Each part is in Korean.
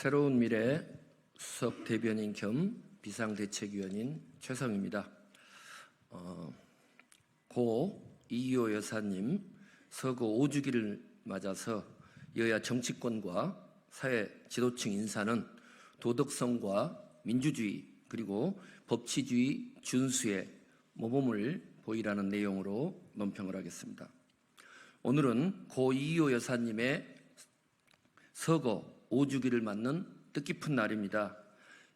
새로운 미래 수석 대변인 겸 비상대책위원인 최성입니다. 어, 고 이효 여사님 서거 5주기를 맞아서 여야 정치권과 사회 지도층 인사는 도덕성과 민주주의 그리고 법치주의 준수에 모범을 보이라는 내용으로 논평을 하겠습니다. 오늘은 고 이효 여사님의 서거 5주기를 맞는 뜻깊은 날입니다.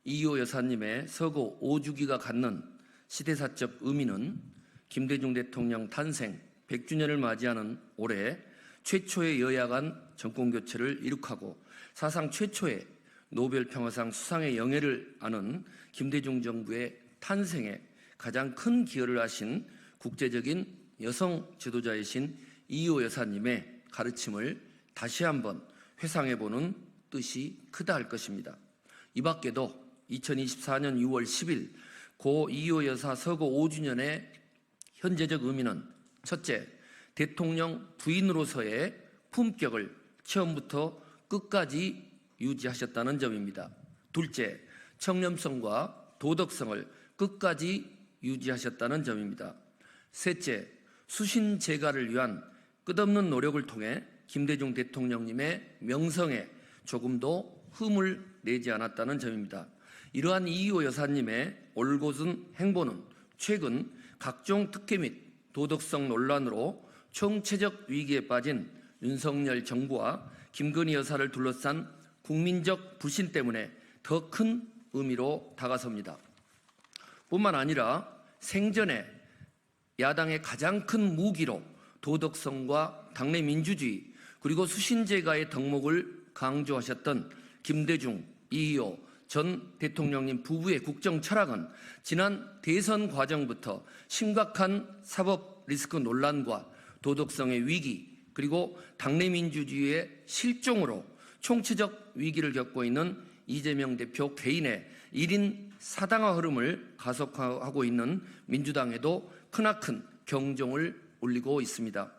이효 여사님의 서거 5주기가 갖는 시대사적 의미는 김대중 대통령 탄생 100주년을 맞이하는 올해 최초의 여야 간 정권 교체를 이룩하고 사상 최초의 노벨 평화상 수상의 영예를 아는 김대중 정부의 탄생에 가장 큰 기여를 하신 국제적인 여성 지도자이신 이효 여사님의 가르침을 다시 한번 회상해 보는 뜻이 크다 할 것입니다. 이 밖에도 2024년 6월 10일 고 이효 여사 서거 5주년의 현재적 의미는 첫째, 대통령 부인으로서의 품격을 처음부터 끝까지 유지하셨다는 점입니다. 둘째, 청렴성과 도덕성을 끝까지 유지하셨다는 점입니다. 셋째, 수신 제가를 위한 끝없는 노력을 통해 김대중 대통령님의 명성에 조금도 흠을 내지 않았다는 점입니다. 이러한 이효 여사님의 올곧은 행보는 최근 각종 특혜 및 도덕성 논란으로 총체적 위기에 빠진 윤석열 정부와 김건희 여사를 둘러싼 국민적 불신 때문에 더 큰 의미로 다가섭니다. 뿐만 아니라 생전에 야당의 가장 큰 무기로 도덕성과 당내 민주주의 그리고 수신제가의 덕목을 강조하셨던 김대중, 이희호 전 대통령님 부부의 국정 철학은 지난 대선 과정부터 심각한 사법 리스크 논란과 도덕성의 위기 그리고 당내 민주주의의 실종으로 총체적 위기를 겪고 있는 이재명 대표 개인의 1인 사당화 흐름을 가속화하고 있는 민주당에도 크나큰 경종을 울리고 있습니다.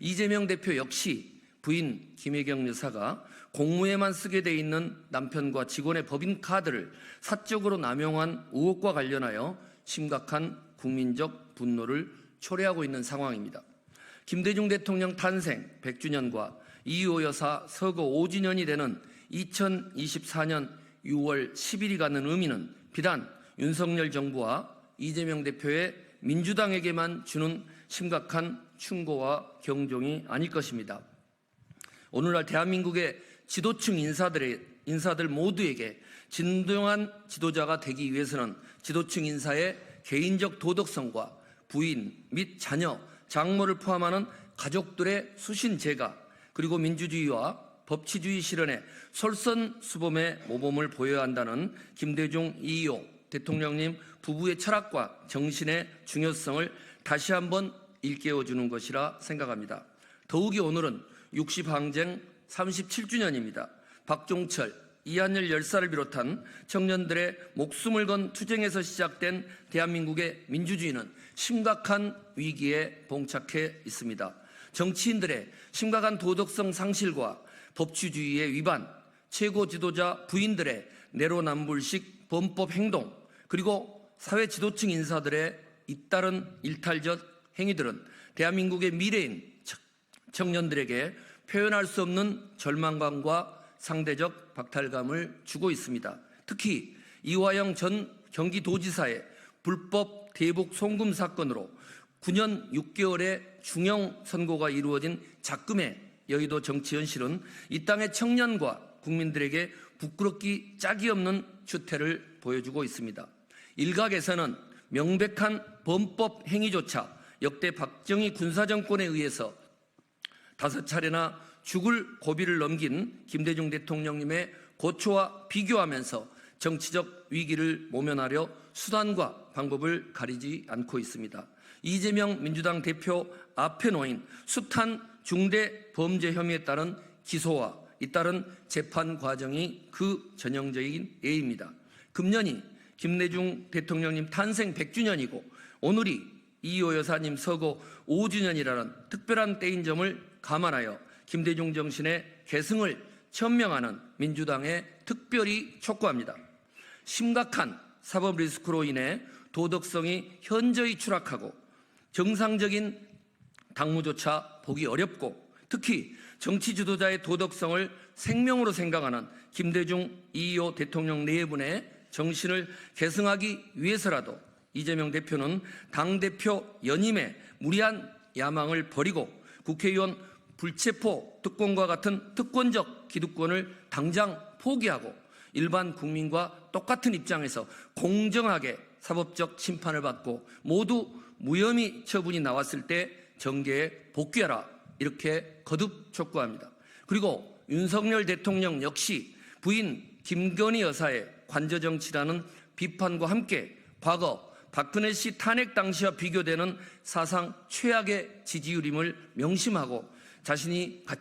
이재명 대표 역시 부인 김혜경 여사가 공무에만 쓰게 돼 있는 남편과 직원의 법인 카드를 사적으로 남용한 의혹과 관련하여 심각한 국민적 분노를 초래하고 있는 상황입니다. 김대중 대통령 탄생 100주년과 이효 여사 서거 5주년이 되는 2024년 6월 10일이 갖는 의미는 비단 윤석열 정부와 이재명 대표의 민주당에게만 주는 심각한 충고와 경종이 아닐 것입니다. 오늘날 대한민국의 지도층 인사들의 인사들 모두에게 진정한 지도자가 되기 위해서는 지도층 인사의 개인적 도덕성과 부인 및 자녀, 장모를 포함하는 가족들의 수신제가 그리고 민주주의와 법치주의 실현에 솔선수범의 모범을 보여야 한다는 김대중 이호 대통령님 부부의 철학과 정신의 중요성을 다시 한번 일깨워 주는 것이라 생각합니다. 더욱이 오늘은 60항쟁 37주년입니다. 박종철, 이한열 열사를 비롯한 청년들의 목숨을 건 투쟁에서 시작된 대한민국의 민주주의는 심각한 위기에 봉착해 있습니다. 정치인들의 심각한 도덕성 상실과 법치주의의 위반, 최고 지도자 부인들의 내로남불식 범법 행동, 그리고 사회 지도층 인사들의 잇따른 일탈적 행위들은 대한민국의 미래인 청년들에게 표현할 수 없는 절망감과 상대적 박탈감을 주고 있습니다. 특히 이화영 전 경기도지사의 불법 대북 송금 사건으로 9년 6개월의 중형 선고가 이루어진 작금의 여의도 정치 현실은 이 땅의 청년과 국민들에게 부끄럽기 짝이 없는 추태를 보여주고 있습니다. 일각에서는 명백한 범법 행위조차 역대 박정희 군사정권에 의해서 다섯 차례나 죽을 고비를 넘긴 김대중 대통령님의 고초와 비교하면서 정치적 위기를 모면하려 수단과 방법을 가리지 않고 있습니다. 이재명 민주당 대표 앞에 놓인 숱한 중대 범죄 혐의에 따른 기소와 잇따른 재판 과정이 그 전형적인 예입니다. 금년이 김대중 대통령님 탄생 100주년이고 오늘이 이호 여사님 서거 5주년이라는 특별한 때인 점을 감안하여 김대중 정신의 계승을 천명하는 민주당에 특별히 촉구합니다. 심각한 사법 리스크로 인해 도덕성이 현저히 추락하고 정상적인 당무조차 보기 어렵고 특히 정치 지도자의 도덕성을 생명으로 생각하는 김대중 이호 대통령 네 분의 정신을 계승하기 위해서라도 이재명 대표는 당대표 연임에 무리한 야망을 버리고 국회의원 불체포 특권과 같은 특권적 기득권을 당장 포기하고 일반 국민과 똑같은 입장에서 공정하게 사법적 심판을 받고 모두 무혐의 처분이 나왔을 때 정계에 복귀하라 이렇게 거듭 촉구합니다. 그리고 윤석열 대통령 역시 부인 김건희 여사의 관저 정치라는 비판과 함께 과거 박근혜 씨 탄핵 당시와 비교되는 사상 최악의 지지율임을 명심하고 자신이 가-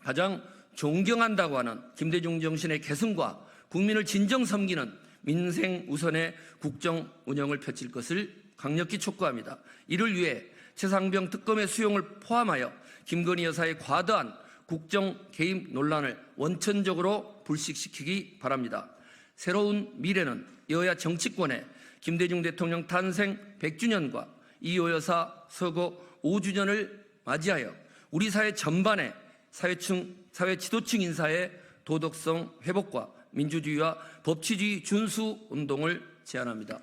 가장 존경한다고 하는 김대중 정신의 계승과 국민을 진정 섬기는 민생 우선의 국정 운영을 펼칠 것을 강력히 촉구합니다. 이를 위해 최상병 특검의 수용을 포함하여 김건희 여사의 과도한 국정 개입 논란을 원천적으로 불식시키기 바랍니다. 새로운 미래는 여야 정치권의 김대중 대통령 탄생 100주년과 이호 여사 서거 5주년을 맞이하여 우리 사회 전반의 사회층, 사회 지도층 인사의 도덕성 회복과 민주주의와 법치주의 준수 운동을 제안합니다.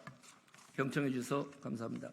경청해 주셔서 감사합니다.